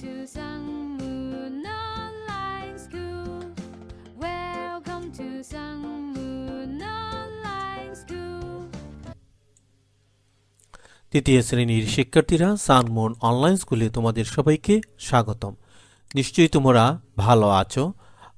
to Sangmun Online School. Welcome to Sangmun Online School. তৃতীয় শ্রেণির শিক্ষার্থীরা সানমুন অনলাইন স্কুলে তোমাদের সবাইকে স্বাগতম নিশ্চয়ই তোমরা ভালো আছো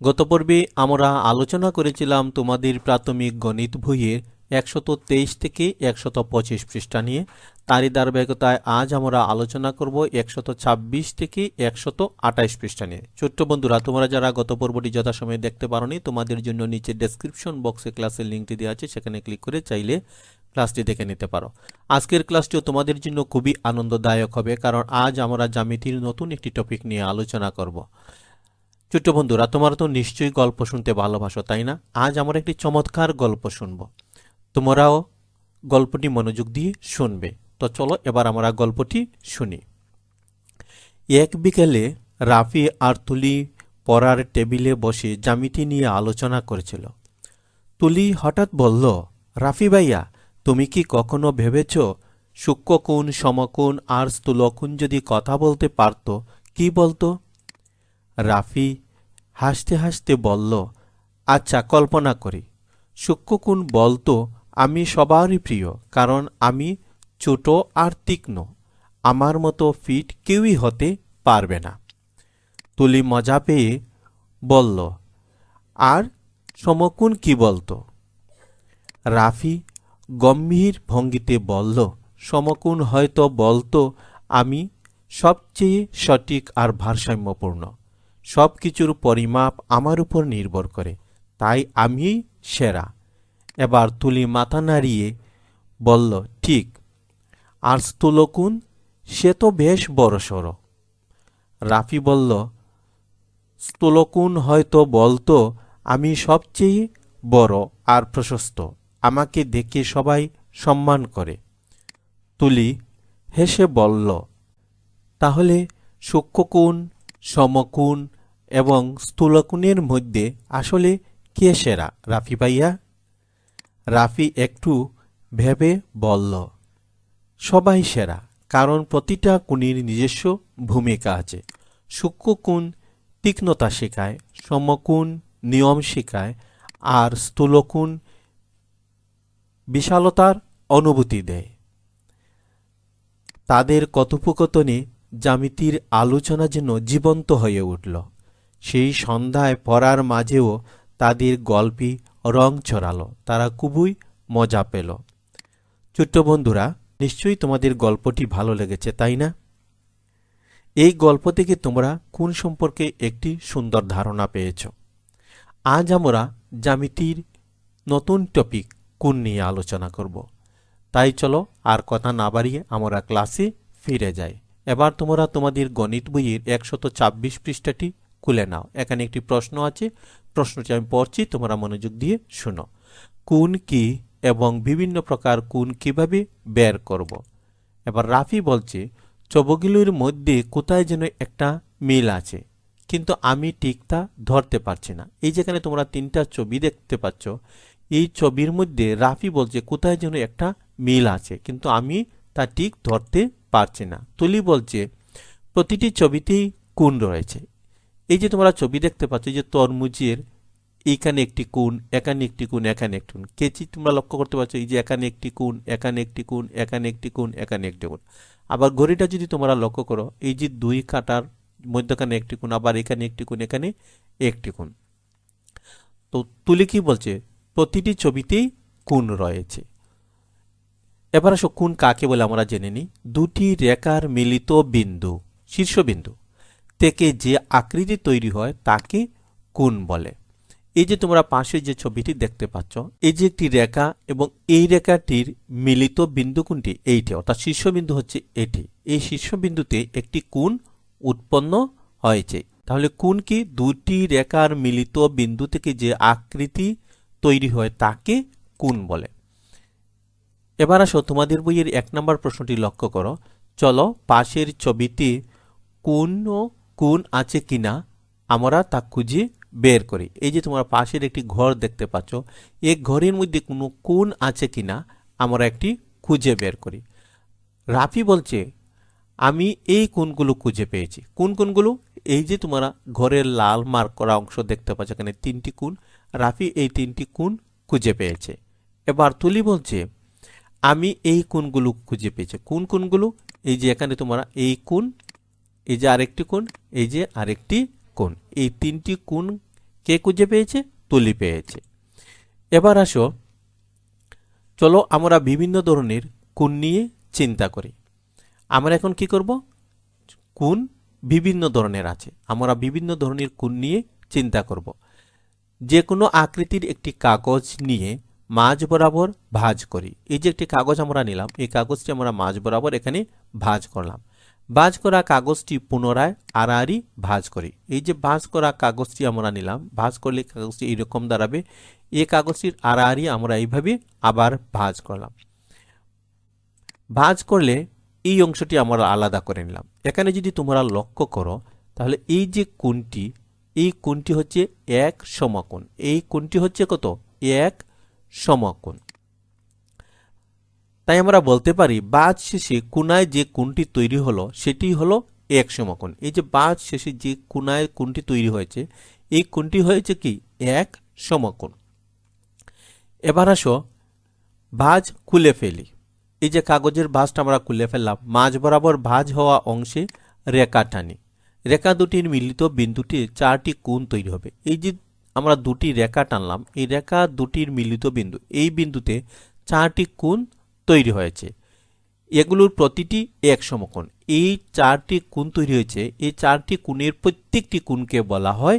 গত পর্বে আমরা আলোচনা করেছিলাম তোমাদের প্রাথমিক গণিত বইয়ের একশত তেইশ থেকে একশত পঁচিশ পৃষ্ঠা নিয়ে। তারই ধারাবাহিকতায় আজ আমরা আলোচনা করব একশত ছাব্বিশ থেকে একশত আঠাইশ পৃষ্ঠা নিয়ে। ছোট্ট বন্ধুরা, তোমরা যারা গত পর্বটি যথাসময়ে দেখতে পারোনি, তোমাদের জন্য নিচে ডেসক্রিপশন বক্সে ক্লাসের লিঙ্কটি দেওয়া আছে, সেখানে ক্লিক করে চাইলে ক্লাসটি দেখে নিতে পারো। আজকের ক্লাসটিও তোমাদের জন্য খুবই আনন্দদায়ক হবে, কারণ আজ আমরা জ্যামিতির নতুন একটি টপিক নিয়ে আলোচনা করব। ছোট্ট বন্ধুরা, তোমরা তো নিশ্চয়ই গল্প শুনতে ভালোবাসো, তাই না? আজ আমরা একটি চমৎকার গল্প শুনব। তোমরাও গল্পটি মনোযোগ দিয়ে শুনবে। তো চলো এবার আমরা গল্পটি শুনি। এক বিকেলে রাফি আর তুলি পড়ার টেবিলে বসে জ্যামিতি নিয়ে আলোচনা করেছিল। তুলি হঠাৎ বলল, রাফি ভাইয়া, তুমি কি কখনো ভেবেছ সূক্ষ্মকোণ, সমকোণ আর স্থূলকোণ যদি কথা বলতে পারত, কি বলতো? রাফি হাসতে হাসতে বলল আচ্ছা কল্পনা করি। সূক্ষ্মকোণ বলতো আমি সবারই প্রিয়, কারণ আমি ছোট আর তীক্ষ্ণ। আমার মতো ফিট কেউই হতে পারবে না। তুলি মজা পেয়ে বলল, আর সমকোণ কি বলতো? রাফি গম্ভীর ভঙ্গিতে বলল সমকোণ হয়তো বলতো, আমি সবচেয়ে সঠিক আর ভারসাম্যপূর্ণ। সব কিছুর পরিমাপ আমার উপর নির্ভর করে। তাই আমি সেরা। এবার তুলি মাথা নাড়িয়ে বলল, ঠিক আর স্থূলকুণ সে তো বেশ বড়সড়। রাফি বলল, স্থূলকুণ হয়তো বলতো, আমি সবচেয়ে বড় আর প্রশস্ত, আমাকে দেখে সবাই সম্মান করে। তুলি হেসে বলল, তাহলে সূক্ষ্মকোণ, সমকুণ এবং স্থূলকুণের মধ্যে আসলে কে সেরা রাফি ভাইয়া? রাফি একটু ভেবে বলল, সবাই সেরা, কারণ প্রতিটা কুনির নিজস্ব ভূমিকা আছে। সূক্ষ্মকোণ তীক্ষ্ণতা শেখায়, সমকুণ নিয়ম শেখায়, আর স্থূলকুণ বিশালতার অনুভূতি দেয়। তাদের কথোপকথনে জ্যামিতির আলোচনা যেন জীবন্ত হয়ে উঠল। সেই সন্ধ্যায় পড়ার মাঝেও তাদের গল্পে রং ছড়ালো, তারা খুবই মজা পেল। ছোট্ট বন্ধুরা, নিশ্চয়ই তোমাদের গল্পটি ভালো লেগেছে, তাই না? এই গল্প থেকে তোমরা কোন সম্পর্কে একটি সুন্দর ধারণা পেয়েছ? আজ আমরা জ্যামিতির নতুন টপিক কোন নিয়ে আলোচনা করব। তাই চলো আর কথা না বাড়িয়ে আমরা ক্লাসে ফিরে যাই। এবার তোমরা তোমাদের গণিত বইয়ের একশত ছাব্বিশ পৃষ্ঠাটি খুলে নাও। এখানে একটি প্রশ্ন আছে প্রশ্নটি আমি পড়ছি, তোমরা মনোযোগ দিয়ে শোনো। কোন কি এবং বিভিন্ন প্রকার কোন কীভাবে বের করব? এবার রাফি বলছে ছবিগুলির মধ্যে কোথায় যেন একটা মিল আছে, কিন্তু আমি ঠিক তা ধরতে পারছি না। এই যেখানে তোমরা তিনটা ছবি দেখতে পাচ্ছ, এই ছবির মধ্যে রাফি বলছে, কোথায় যেন একটা মিল আছে, কিন্তু আমি তা ঠিক ধরতে পারছি না। তুলি বলছে, প্রতিটি ছবিতেই কোন রয়েছে? এই যে তোমরা ছবি দেখতে পাচ্ছ যে তরমুজের, এইখানে একটি কোণ, এখানে একটি কোণ, এখানে একটি কোণ। কেচি তোমরা লক্ষ্য করতে পারছ, এই যে এখানে একটি কোণ, এখানে একটি কোণ, এখানে একটি কোণ, এখানে একটি কোণ। আবার ঘড়িটা যদি তোমরা লক্ষ্য করো, এই যে দুই কাটার মধ্যখানে একটি কোণ, আবার এখানে একটি কোণ, এখানে একটি কোণ। তো তুলি কি বলছে, প্রতিটি ছবিতেই কোণ রয়েছে। এবার আসো কোণ কাকে বলে আমরা জেনে নিই। দুটি রেখার মিলিত বিন্দু শীর্ষবিন্দু থেকে যে আকৃতি তৈরি হয় তাকে কোণ বলে। এই যে তোমরা পাশে যে ছবিটি দেখতে পাচ্ছ, এই যে একটি রেখা এবং এই রেখাটির মিলিত বিন্দু কোনটি এইটি, অর্থাৎ শীর্ষবিন্দু হচ্ছে এটি। এই শীর্ষবিন্দুতে একটি কোণ উৎপন্ন হয়েছে। তাহলে কোণ কি? দুটি রেখার মিলিত বিন্দু থেকে যে আকৃতি তৈরি হয় তাকে কোণ বলে। এবার আসো তোমাদের বইয়ের এক নম্বর প্রশ্নটি লক্ষ্য করো। চলো পাশের ছবিতে কোন কোন আছে কিনা, আমরা তা খুঁজে বের করি। এই যে তোমরা পাশের একটি ঘর দেখতে পাচ্ছ, এই ঘরের মধ্যে কোনো কোন আছে কিনা, আমরা একটি খুঁজে বের করি। রাফি বলছে, আমি এই কোনগুলো খুঁজে পেয়েছি। কোন কোনগুলো? এই যে তোমরা ঘরের লাল মার্ক করা অংশ দেখতে পাচ্ছ, এখানে তিনটি কোণ। রাফি এই তিনটি কোণ খুঁজে পেয়েছে। এবার তুলি বলছে, আমি এই কোনগুলো খুঁজে পেয়েছি। কোন কোনগুলো এই যে এখানে তোমরা এই কোণ এই যে আরেকটি কোণ, এই যে আরেকটি কোণ। এই তিনটি কোণ কে খুঁজে পেয়েছে? তুলি পেয়েছে। এবার আসো, চলো আমরা বিভিন্ন ধরনের কোণ নিয়ে চিন্তা করি। আমরা এখন কি করব? কোণ বিভিন্ন ধরনের আছে। আমরা বিভিন্ন ধরনের কোণ নিয়ে চিন্তা করব। যে কোনো আকৃতির একটি কাগজ নিয়ে মাঝ বরাবর ভাঁজ করি। এই যে একটি কাগজ আমরা নিলাম, এই কাগজটি আমরা মাঝ বরাবর এখানে ভাঁজ করলাম। ভাঁজ করা কাগজটি পুনরায় আড়াআড়ি ভাঁজ করি। এই যে ভাঁজ করা কাগজটি আমরা নিলাম, ভাঁজ করলে কাগজটি এইরকম দাঁড়াবে এই কাগজটির আড়াআড়ি আমরা এইভাবে আবার ভাঁজ করলাম। ভাঁজ করলে এই অংশটি আমরা আলাদা করে নিলাম। এখানে যদি তোমরা লক্ষ্য করো, তাহলে এই যে কোণটি, এই কোণটি হচ্ছে এক সমকোণ। এই কোণটি হচ্ছে কত? এক সমকোণ। তাই আমরা বলতে পারি বাজ শেষে কোনায় যে কোণটি তৈরি হলো, সেটি হলো এক সমকোণ। এই যে বাজ শেষে যে কোনায় কোণটি তৈরি হয়েছে, এই কোণটি হয়েছে কি? এক সমকোণ। এবার আসো ভাঁজ খুলে ফেলি। এই যে কাগজের ভাঁজটা আমরা খুলে ফেললাম, মাঝ বরাবর ভাঁজ হওয়া অংশে রেখা টানি। রেখা দুটির মিলিত বিন্দুটি চারটি কোণ তৈরি হবে। এই যে আমরা দুটি রেখা টানলাম, এই রেখা দুটির মিলিত বিন্দু, এই বিন্দুতে চারটি কোণ তৈরি হয়েছে। এগুলোর প্রতিটি এক সমকোণ। এই চারটি কোণ তৈরি হয়েছে। এই চারটি কোণের প্রত্যেকটি কোণকে বলা হয়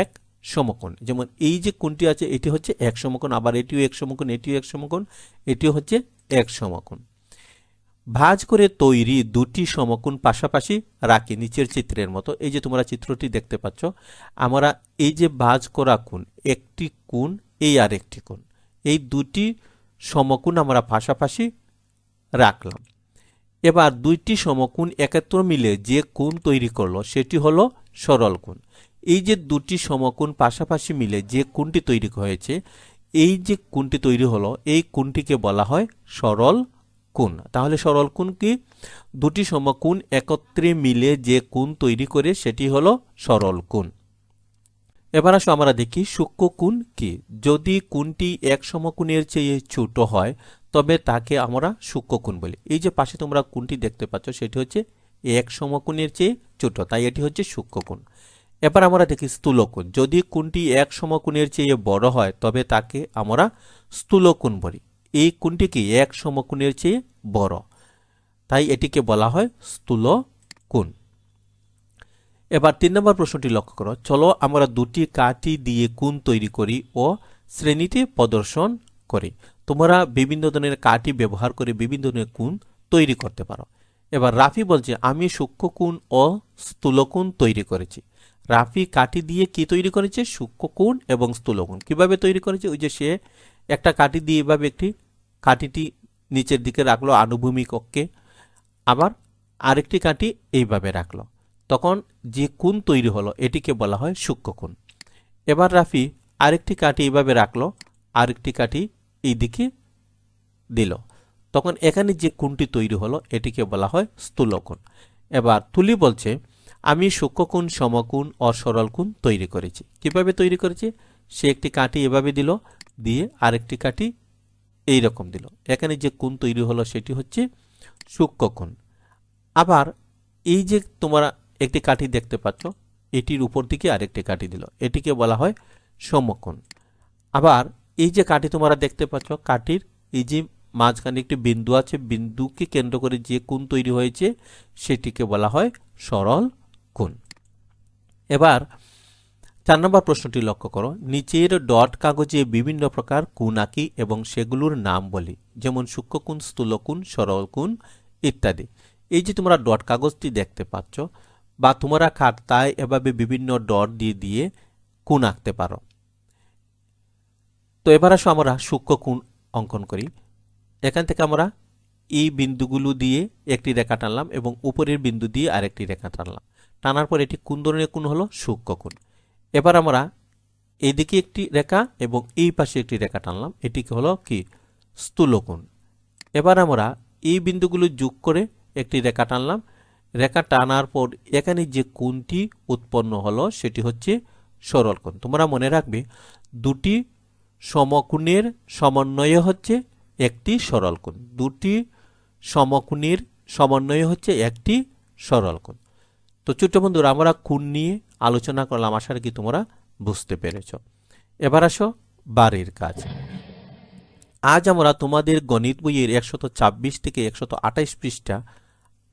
এক সমকোণ। যেমন এই যে কোণটি আছে, এটি হচ্ছে এক সমকোণ, আবার এটিও এক সমকোণ, এটিও এক সমকোণ, এটিও হচ্ছে এক সমকোণ। ভাঁজ করে তৈরি দুটি সমকোণ পাশাপাশি রাখি নিচের চিত্রের মতো। এই যে তোমরা চিত্রটি দেখতে পাচ্ছ, আমরা এই যে ভাঁজ করা কোণ, একটি কোণ, এই আর একটি কোণ। এই দুটি সমকোণ আমরা পাশাপাশি রাখলাম। এবার দুইটি সমকোণ একত্র মিলে যে কোণ তৈরি করল, সেটি হলো সরল কোণ। এই যে দুটি সমকোণ পাশাপাশি মিলে যে কোণটি তৈরি হয়েছে, এই যে কোণটি তৈরি হলো, এই কোণটিকে বলা হয় সরল কোণ। তাহলে সরল কোণ কি? দুটি সমকোণ একত্রে মিলে যে কোণ তৈরি করে, সেটি হলো সরল কোণ। এবার আসো আমরা দেখি সূক্ষ্ম কোণ কি। যদি কোণটি এক সমকোণের চেয়ে ছোট হয়, তবে তাকে আমরা সূক্ষ্ম কোণ বলি। এই যে পাশে তোমরা কোণটি দেখতে পাচ্ছ, সেটি হচ্ছে এক সমকোণের চেয়ে ছোট, তাই এটি হচ্ছে সূক্ষ্ম কোণ। এবার আমরা দেখি স্থূলকোণ যদি কোণটি এক সমকোণের চেয়ে বড় হয়, তবে তাকে আমরা স্থূলকোণ বলি। এই কোণটি কি এক সমকোণের চেয়ে বড়? তাই এটিকে বলা হয় স্থূল কোণ। এবার তিন নম্বর প্রশ্নটি লক্ষ্য করো। চলো আমরা দুটি কাঠি দিয়ে কোণ তৈরি করি ও শ্রেণীতে প্রদর্শন করি। তোমরা বিভিন্ন ধরনের কাঠি ব্যবহার করে বিভিন্ন ধরনের কোণ তৈরি করতে পারো। এবার রাফি বলছে, আমি সূক্ষ্ম কোণ ও স্থূলকোণ তৈরি করেছি। রাফি কাঠি দিয়ে কি তৈরি করেছে? সূক্ষ্ম কোণ এবং স্থূলকোণ কীভাবে তৈরি করেছে? ওই যে সে একটা কাঠি দিয়ে এভাবে একটি কাঠিটি নিচের দিকে রাখল, আনুভূমিক অক্ষে। আবার আরেকটি কাঠি এইভাবে রাখল। তখন যে কোণ তৈরি হলো, এটিকে বলা হয় সূক্ষ্মকোণ এবার রাফি আরেকটি কাঠি এইভাবে রাখল, আরেকটি কাঠি এই দিকে দিল। তখন এখানে যে কোণটি তৈরি হলো, এটিকে বলা হয় স্থূলকোণ এবার তুলি বলছে, আমি সূক্ষ্মকোণ সমকোণ ও সরল কোণ তৈরি করেছি। কীভাবে তৈরি করেছি? সে একটি কাঠি এভাবে দিল, দিয়ে আরেকটি কাঠি এই রকম দিল। এখানে যে কোণ তৈরি হলো, সেটি হচ্ছে সূক্ষ্মকোণ আবার এই যে তোমরা একটি কাঠি দেখতে পাচ্ছ। এটির উপর দিকে আরেকটি কাঠি দিল। এটিকে বলা হয় সমকোণ আবার এই যে কাঠি তোমরা দেখতে পাচ্ছ, কাঠির এই যে মাঝখানে একটি বিন্দু আছে, বিন্দুকে কেন্দ্র করে যে কোণ তৈরি হয়েছে, সেটিকে বলা হয় সরল কোণ। এবার চার নম্বর প্রশ্নটি লক্ষ্য করো। নিচের ডট কাগজে বিভিন্ন প্রকার কোণ আঁকি এবং সেগুলোর নাম বলি, যেমন সূক্ষ্মকোণ স্থূলকোণ সরল কোণ ইত্যাদি। এই যে তোমরা ডট কাগজটি দেখতে পাচ্ছ বা তোমরা খাতায় এভাবে বিভিন্ন ডট দিয়ে দিয়ে কোণ আঁকতে পারো। তো এবার আসো আমরা সূক্ষ্ম কোণ অঙ্কন করি। এখান থেকে আমরা এই বিন্দুগুলো দিয়ে একটি রেখা টানলাম এবং উপরের বিন্দু দিয়ে আরেকটি রেখা টানলাম। টানার পর এটি কোন ধরনের কোণ হলো? সূক্ষ্ম কোণ। এবার আমরা এদিকে একটি রেখা এবং এই পাশে একটি রেখা টানলাম। এটিকে হলো কি? স্থূলকোণ এবার আমরা এই বিন্দুগুলো যোগ করে একটি রেখা টানলাম রেখা টানার পর এখানে যে কোণটি উৎপন্ন হলো সেটি হচ্ছে সরল কোণ। তোমরা মনে রাখবে, দুটি সমকোণের সমন্বয় হচ্ছে একটি সরল কোণ। দুটি সমকোণের সমন্বয় হচ্ছে একটি সরল কোণ। তো ছোট্ট বন্ধুরা, আমরা কোণ নিয়ে আলোচনা করলাম, আশা রাখি তোমরা বুঝতে পেরেছ। এবার আসো বাড়ির কাজ। আজ আমরা তোমাদের গণিত বইয়ের একশত ছাব্বিশ থেকে একশত আঠাইশ পৃষ্ঠা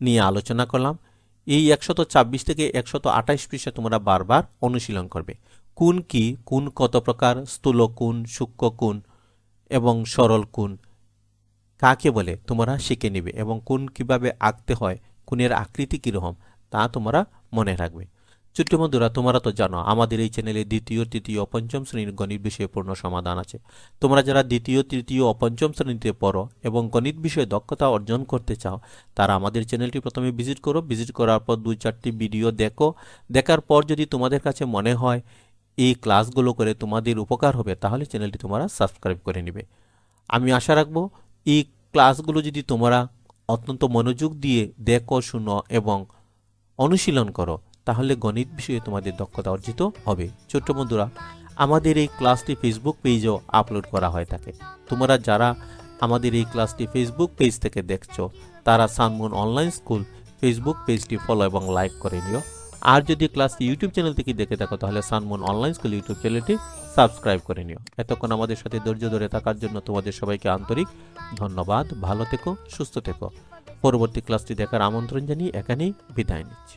নিয়ে আলোচনা করলাম। এই একশত ছাব্বিশ থেকে একশত আঠাশ পৃষ্ঠা তোমরা বারবার অনুশীলন করবে। কোন কি, কোন কত প্রকার, স্থূল কোন, সূক্ষ্ম কোন এবং সরল কোন, কাকে বলে তোমরা শিখে নিবে এবং কোন কীভাবে আঁকতে হয়, কোনের আকৃতি কীরকম, তা তোমরা মনে রাখবে। ছোট্ট বন্ধুরা, তোমরা তো জানো, আমাদের এই চ্যানেলে দ্বিতীয়, তৃতীয়, পঞ্চম শ্রেণির গণিত বিষয়ে পূর্ণ সমাধান আছে। তোমরা যারা দ্বিতীয়, তৃতীয় পঞ্চম শ্রেণীতে পড়ো এবং গণিত বিষয়ে দক্ষতা অর্জন করতে চাও, তারা আমাদের চ্যানেলটি প্রথমে ভিজিট করো। ভিজিট করার পর দুই, চারটি ভিডিও দেখো। দেখার পর যদি তোমাদের কাছে মনে হয় এই ক্লাসগুলো করে তোমাদের উপকার হবে, তাহলে চ্যানেলটি তোমরা সাবস্ক্রাইব করে নেবে। আমি আশা রাখব, এই ক্লাসগুলো যদি তোমরা অত্যন্ত মনোযোগ দিয়ে দেখো, শুনো এবং অনুশীলন করো তাহলে গণিত বিষয়ে তোমাদের দক্ষতা অর্জিত হবে। ছোট্ট বন্ধুরা, আমাদের এই ক্লাসটি ফেসবুক পেজেও আপলোড করা হয়ে থাকে। তোমরা যারা আমাদের এই ক্লাসটি ফেসবুক পেজ থেকে দেখছ, তারা সানমুন অনলাইন স্কুল ফেসবুক পেজটি ফলো এবং লাইক করে নিও। আর যদি ক্লাসটি ইউটিউব চ্যানেল থেকে দেখে থাকো, তাহলে সানমুন অনলাইন স্কুল ইউটিউব চ্যানেলটি সাবস্ক্রাইব করে নিও। এতক্ষণ আমাদের সাথে ধৈর্য ধরে থাকার জন্য তোমাদের সবাইকে আন্তরিক ধন্যবাদ। ভালো থেকো, সুস্থ থেকো। পরবর্তী ক্লাসটি দেখার আমন্ত্রণ জানিয়ে এখানেই বিদায় নিচ্ছি।